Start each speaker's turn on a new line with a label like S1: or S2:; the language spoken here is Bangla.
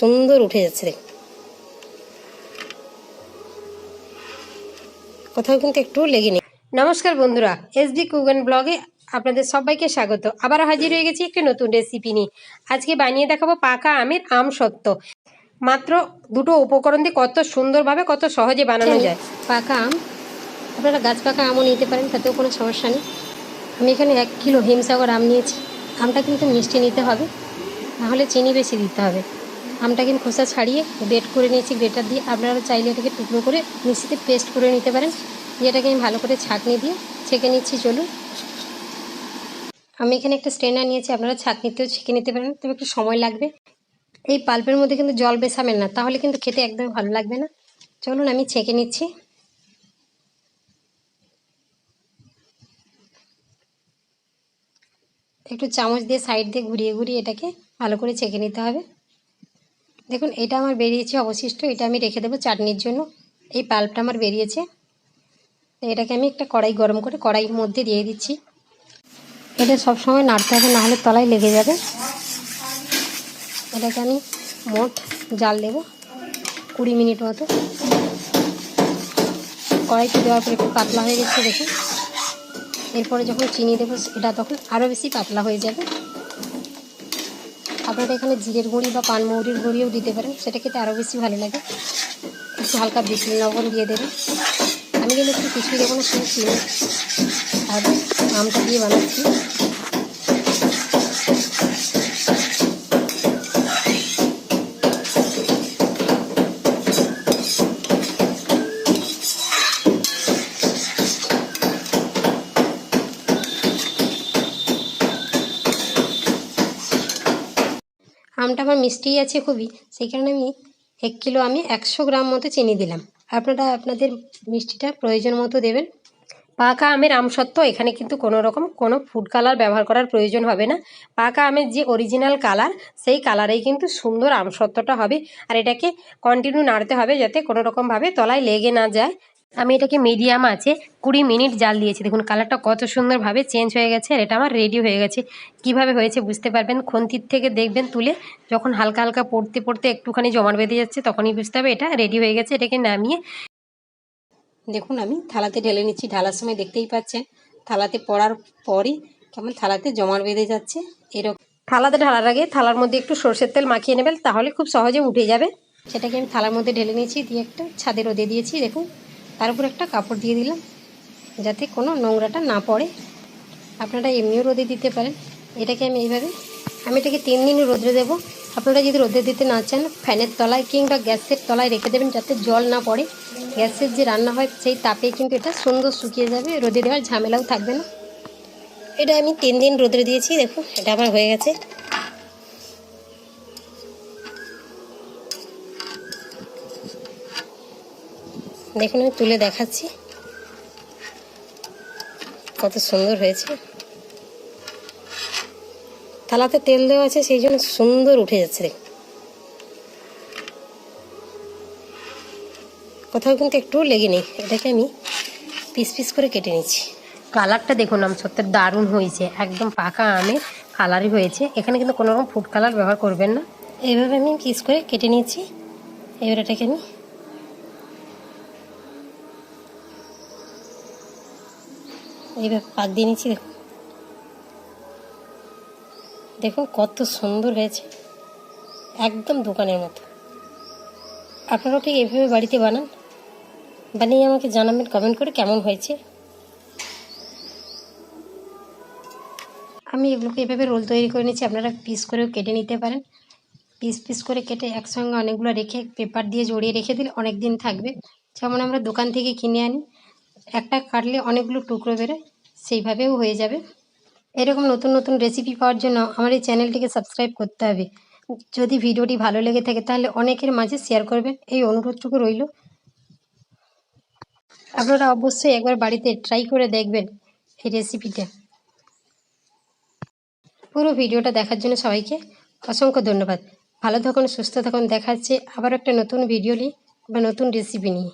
S1: সুন্দর উঠে যাচ্ছে দেখ কোথাও কিন্তু একটু লেগে নেই। নমস্কার বন্ধুরা এসডি কুগন ব্লগে আপনাদের সবাইকে স্বাগত। আবার হাজির হয়ে গেছি একটি নতুন রেসিপি নিয়ে। আজকে বানিয়ে দেখাবো পাকা আমের আম সত্ত্ব। মাত্র দুটো উপকরণ দিয়ে কত সুন্দরভাবে, কত সহজে বানানো যায়।
S2: পাকা আম, আপনারা গাছ পাকা আমও নিতে পারেন, তাতেও কোনো সমস্যা নেই। আমি এখানে এক কিলো হিমসাগর আম নিয়েছি। আমটা কিন্তু মিষ্টি নিতে হবে নাহলে চিনি বেশি দিতে হবে। আমটা কিন্তু খোসা ছাড়িয়ে গ্রেট করে নিয়েছি, গ্রেটার দিয়ে। আপনারা চাইলে এটাকে টুকরো করে মিক্সিতে পেস্ট করে নিতে পারেন। যেটাকে আমি ভালো করে ছাঁকনি দিয়ে ছেঁকে নিচ্ছি, চলুন। আমি এখানে একটা স্ট্রেনার নিয়েছি, আপনারা ছাঁকনিতেও ছেঁকে নিতে পারেন, তবে একটু সময় লাগবে। এই পাল্পের মধ্যে কিন্তু জল বেসাবেন না, তাহলে কিন্তু খেতে একদম ভালো লাগবে না। চলুন, আমি ছেঁকে নিচ্ছি। একটু চামচ দিয়ে সাইড দিয়ে ঘুরিয়ে ঘুরিয়ে এটাকে ভালো করে ছেঁকে নিতে হবে। দেখুন, এটা আমার বেরিয়েছে অবশিষ্ট। এটা আমি রেখে দেবো চাটনির জন্য। এই পাল্পটা আমার বেরিয়েছে। এটাকে আমি একটা কড়াই গরম করে কড়াইয়ের মধ্যে দিয়ে দিচ্ছি। এটা সবসময় নাড়তে হবে নাহলে তলায় লেগে যাবে। এটাকে আমি মোট জাল দেবো কুড়ি মিনিট মতো। কড়াইতে দেওয়ার পর একটু পাতলা হয়ে গেছে, দেখুন। এরপরে যখন চিনি দেবো এটা তখন আরও বেশি পাতলা হয়ে যাবে। আপনারা এখানে জিরের গুঁড়ি বা পানমৌরির গুঁড়িও দিতে পারেন। সেটা খেতে আরও বেশি ভালো লাগে। একটু হালকা বেশি লবণ দিয়ে দেবেন। আমি কিন্তু একটু কিছুই দেবো না শুধু আর আমটা দিয়ে বানাচ্ছি। আমটা আমার মিষ্টিই আছে খুবই, সেই কারণে আমি এক কিলো আমি একশো গ্রাম মতো চিনি দিলাম। আপনারা আপনাদের মিষ্টিটা প্রয়োজন মতো দেবেন।
S1: পাকা আমের আমসত্ত্ব এখানে কিন্তু কোনো রকম কোনো ফুড কালার ব্যবহার করার প্রয়োজন হবে না। পাকা আমের যে অরিজিনাল কালার সেই কালারেই কিন্তু সুন্দর আমসত্ত্বটা হবে। আর এটাকে কন্টিনিউ নাড়তে হবে যাতে কোনো রকমভাবে তলায় লেগে না যায়। আমি এটাকে মিডিয়াম আছে, কুড়ি মিনিট জাল দিয়েছি। দেখুন কালারটা কত সুন্দরভাবে চেঞ্জ হয়ে গেছে আর এটা আমার রেডি হয়ে গেছে। কীভাবে হয়েছে বুঝতে পারবেন? খন্তির থেকে দেখবেন তুলে যখন হালকা হালকা পড়তে পড়তে একটুখানি জমাট বেঁধে যাচ্ছে, তখনই বুঝতে হবে এটা রেডি হয়ে গেছে, এটাকে নামিয়ে
S2: দেখুন, আমি থালাতে ঢেলে নিচ্ছি। ঢালার সময় দেখতেই পাচ্ছেন, থালাতে পড়ার পরই কেমন থালাতে জমাট বেঁধে যাচ্ছে। এরকম
S1: থালাতে ঢালার আগে থালার মধ্যে একটু সর্ষের তেল মাখিয়ে নেবেন, তাহলে খুব সহজে উঠে যাবে।
S2: সেটাকে আমি থালার মধ্যে ঢেলে নিয়েছি, দিয়ে একটা ছাদে রোদে দিয়েছি, দেখুন। তার উপর একটা কাপড় দিয়ে দিলাম, যাতে কোনো নোংরাটা না পড়ে। আপনারা এমনিও রোদে দিতে পারেন। এটাকে আমি এইভাবে, আমি এটাকে তিন দিন রোদে দেবো। আপনারা যদি রোদে দিতে না চান, ফ্যানের তলায় কিংবা গ্যাসের তলায় রেখে দেবেন যাতে জল না পড়ে। গ্যাসের যে রান্না হয়, সেই তাপে কিন্তু এটা সুন্দর শুকিয়ে যাবে, রোদে দেওয়ার ঝামেলাও থাকবে না।
S1: এটা আমি তিন দিন রোদে দিয়েছি, দেখুন, এটা আমার হয়ে গেছে। দেখুন, আমি তুলে দেখাচ্ছি। কত সুন্দর হয়েছে। থালাতে তেল দেওয়া আছে, সেই জন্য সুন্দর উঠে যাচ্ছে, দেখুন। কোথাও কিন্তু একটুও লেগে নেই। এটাকে আমি পিস পিস করে কেটে নিচ্ছি। কালারটা দেখুন, আম সত্যি দারুণ হয়েছে। একদম পাকা আমে কালারই হয়েছে। এখানে কিন্তু কোনো রকম ফুড কালার ব্যবহার করবেন না। এইভাবে আমি পিস করে কেটে নিয়েছি এবার এটাকে আমি এইভাবে পাক দিয়ে নিচ্ছি দেখুন দেখুন কত সুন্দর হয়েছে। একদম দোকানের মতো। আপনারাও ঠিক এইভাবে বাড়িতে বানান। বানিয়ে আমাকে জানাবেন কমেন্ট করে কেমন হয়েছে।
S2: আমি এগুলোকে এভাবে রোল তৈরি করে নিচ্ছি। আপনারা পিস করেও কেটে নিতে পারেন। পিস পিস করে কেটে একসঙ্গে অনেকগুলো রেখে পেপার দিয়ে জড়িয়ে রেখে দিলে অনেক দিন থাকবে। যেমন আমরা দোকান থেকে কিনে আনি। একটা কাটলে অনেকগুলো টুকরো বেরোয়, সেইভাবেও হয়ে যাবে। এরকম নতুন নতুন রেসিপি পাওয়ার জন্য আমার এই চ্যানেলটিকে সাবস্ক্রাইব করতে হবে। যদি ভিডিওটি ভালো লেগে থাকে তাহলে অনেকের মাঝে শেয়ার করবেন। এই অনুরোধটুকু রইল। আপনারা অবশ্যই একবার বাড়িতে ট্রাই করে দেখবেন এই রেসিপিটা পুরো ভিডিওটা দেখার জন্য সবাইকে অসংখ্য ধন্যবাদ। ভালো থাকুন, সুস্থ থাকুন। দেখাচ্ছে আবার একটা নতুন ভিডিও নিয়ে বা নতুন রেসিপি নিয়ে।